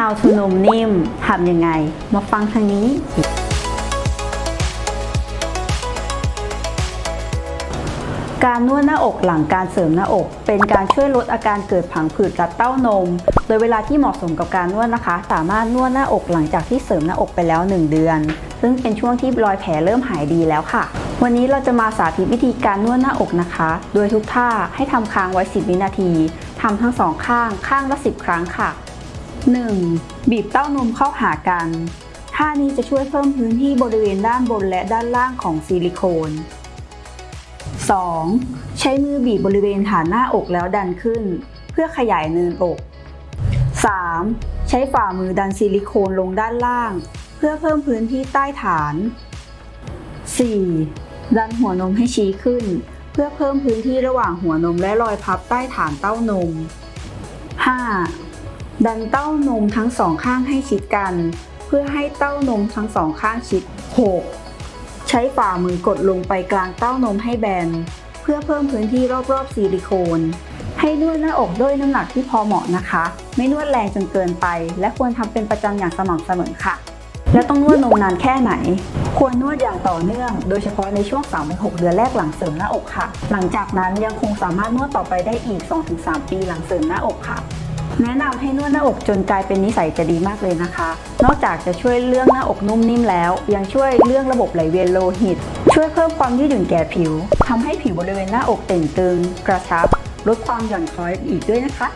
How to นมนิ่มทำยังไง มาฟังทางนี้ การนวดหน้าอกหลังการเสริมหน้าอก เป็นการช่วยลดอาการเกิดผังผืดรัดเต้านม โดยเวลาที่เหมาะสมกับการนวดนะคะ สามารถนวดหน้าอกหลังจากที่เสริมหน้าอกไปแล้ว 1 เดือน ซึ่งเป็นช่วงที่รอยแผลเริ่มหายดีแล้วค่ะ วันนี้เราจะมาสาธิตวิธีการนวดหน้าอกนะคะ โดยทุกท่าให้ทำค้างไว้ 10 วินาทีทำทั้งสองข้างข้างละ 10 ครั้งค่ะ 1. บีบเต้านมเข้าหากัน ท่านี้จะช่วยเพิ่มพื้นที่บริเวณด้านบนและด้านล่างของซิลิโคน 2. ใช้มือบีบบริเวณฐานหน้าอกแล้วดันขึ้น เพื่อขยายเนินอก 3. ใช้ฝ่ามือดันซิลิโคนลงด้านล่าง เพื่อเพิ่มพื้นที่ใต้ฐาน 4. ดันหัวนมให้ชี้ขึ้น เพื่อเพิ่มพื้นที่ระหว่างหัวนมและรอยพับใต้ฐานเต้านม 5. ดันเต้านมทั้งสองข้างให้ชิดกัน เพื่อให้เต้านมทั้งสองข้างชิด 6. ใช้ฝ่ามือกดลงไปกลางเต้านมให้แบน เพื่อเพิ่มพื้นที่รอบๆซิลิโคน ให้นวดหน้าอกด้วยน้ำหนักที่พอเหมาะนะคะ ไม่นวดแรงจนเกินไป และควรทำเป็นประจำอย่างสม่ำเสมอค่ะ และต้องนวดนมนานแค่ไหน ควรนวดอย่างต่อเนื่อง โดยเฉพาะในช่วง 3-6 เดือนแรกหลังเสริมหน้าอกค่ะ หลังจากนั้นยังคงสามารถนวดต่อไปได้อีก 2-3 ปีหลังเสริมหน้าอกค่ะ แนะนำให้นวดหน้าอกจนกลายเป็นนิสัยจะดีมากเลยนะคะ นอกจากจะช่วยเรื่องหน้าอกนุ่มนิ่มแล้ว ยังช่วยเรื่องระบบไหลเวียนโลหิต ช่วยเพิ่มความยืดหยุ่นแก่ผิวทำให้ผิวบริเวณหน้าอกเต่งตึง กระชับ ลดความหย่อนคล้อยอีกด้วยนะคะ